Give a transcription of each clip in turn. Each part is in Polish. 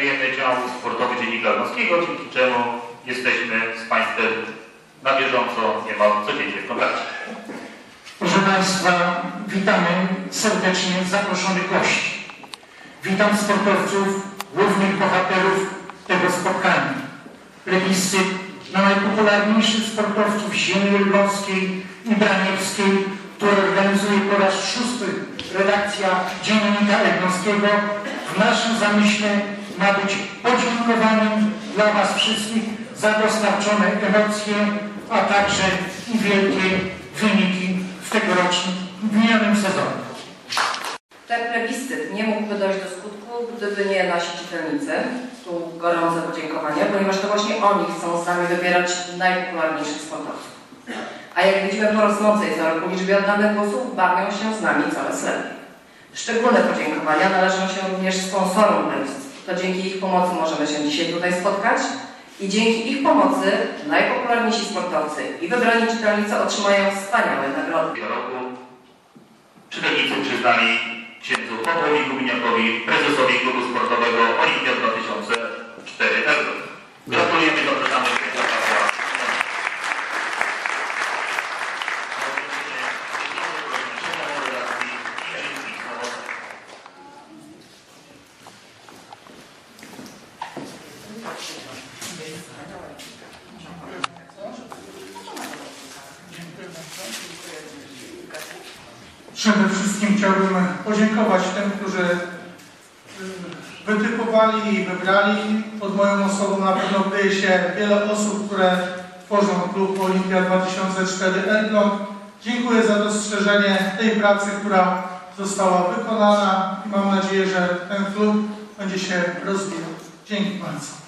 dział sportowy Dziennika Elbląskiego, dzięki czemu jesteśmy z Państwem na bieżąco, niemal codziennie w kontakcie. Proszę Państwa, witamy serdecznie zaproszonych gości. Witam sportowców, głównych bohaterów tego spotkania. Plebiscyt na najpopularniejszych sportowców ziemi elbląskiej i braniewskiej, który organizuje po raz szósty redakcja Dziennika Elbląskiego, w naszym zamyśle ma być podziękowaniem dla Was wszystkich za dostarczone emocje, a także i wielkie wyniki w tegorocznym, minionym sezonie. Ten plebiscyt nie mógłby dojść do skutku, gdyby nie nasi czytelnicy. Tu gorące podziękowania, ponieważ to właśnie oni chcą z nami wybierać najpopularniejszych sportowców. A jak widzimy po i co roku liczbie oddanych głosów, bawią się z nami coraz lepiej. Szczególne podziękowania należą się również sponsorom plebiscytu. To dzięki ich pomocy możemy się dzisiaj tutaj spotkać i dzięki ich pomocy najpopularniejsi sportowcy i wybrani czytelnicy otrzymają wspaniałe nagrody. roku czytelnicy przyznali księdzu Pawłowi Guminiakowi, prezesowi klubu sportowego Olimpia 2004 Elbląg. Gratulujemy, Przede wszystkim chciałbym podziękować tym, którzy y, wytypowali i wybrali. Pod moją osobą na pewno kryje się wiele osób, które tworzą klub Olimpia 2004 Elbląg. Dziękuję za dostrzeżenie tej pracy, która została wykonana i mam nadzieję, że ten klub będzie się rozwijał. Dzięki bardzo.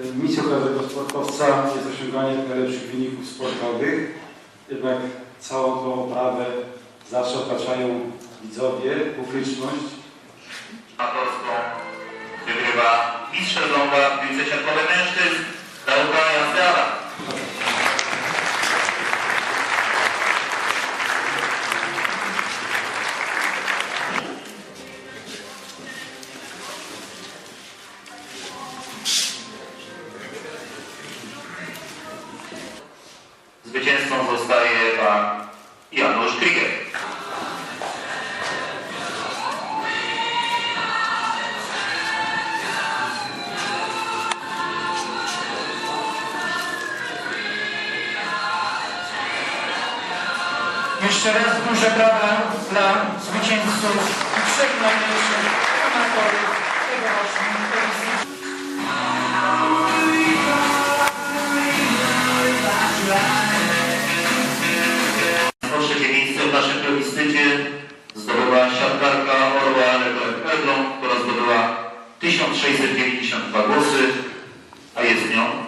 Misją każdego sportowca jest osiąganie najlepszych wyników sportowych, jednak całą tą oprawę zawsze otaczają widzowie, publiczność. Amatorską wygrywa mistrz Elbląga w piłce siatkowej mężczyzn Dauga Jeszcze raz duże brawa dla zwycięzców i trzech najmniejszych amatorów plebiscytu. Po trzecie miejsce w naszym plebiscycie zdobyła siatkarka Orła Elbląg, która zdobyła 1692 głosy, a jest nią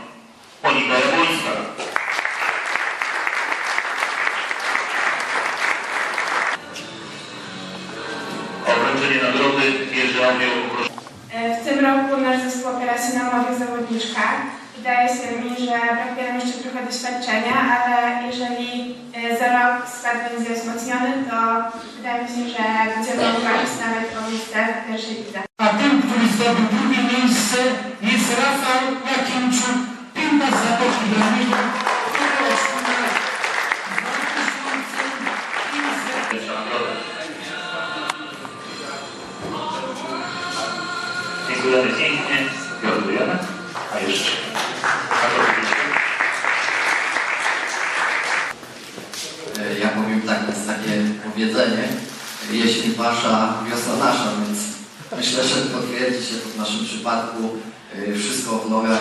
W tym roku nasz zespół opiera się na młodych zawodniczkach. Wydaje się mi, że brakuje nam jeszcze trochę doświadczenia, ale jeżeli e, za rok skład będzie wzmocniony, to wydaje mi się, że będziemy walczyć nawet o miejsce w pierwszej lidze. A tym, który zdobył drugie miejsce jest Rafał Jakimczuk, piłka z Zatoki Braniego, Dziękujemy pięknie, gratulujemy. A jeszcze. E, Ja powiem tak, jest takie powiedzenie, jeśli wasza, wiosna nasza, więc myślę, że potwierdzi się w naszym przypadku e, wszystko w nogach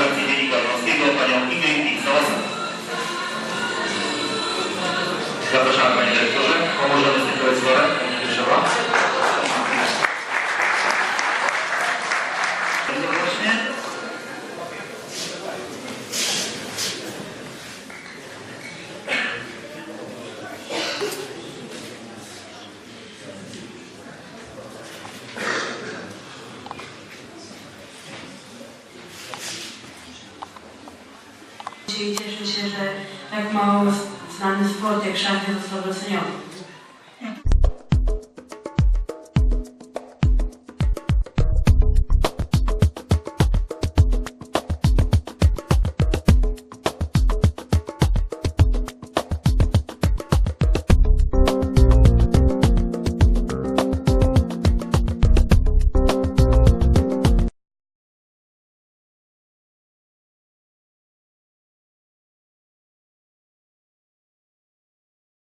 Zapraszamy Panie Dyrektorze. Pomożemy zlikwidować zborę. Pani Wierzchowa. Cieszę się, że tak mało Hastanede spor tek şarkının sorusun yok.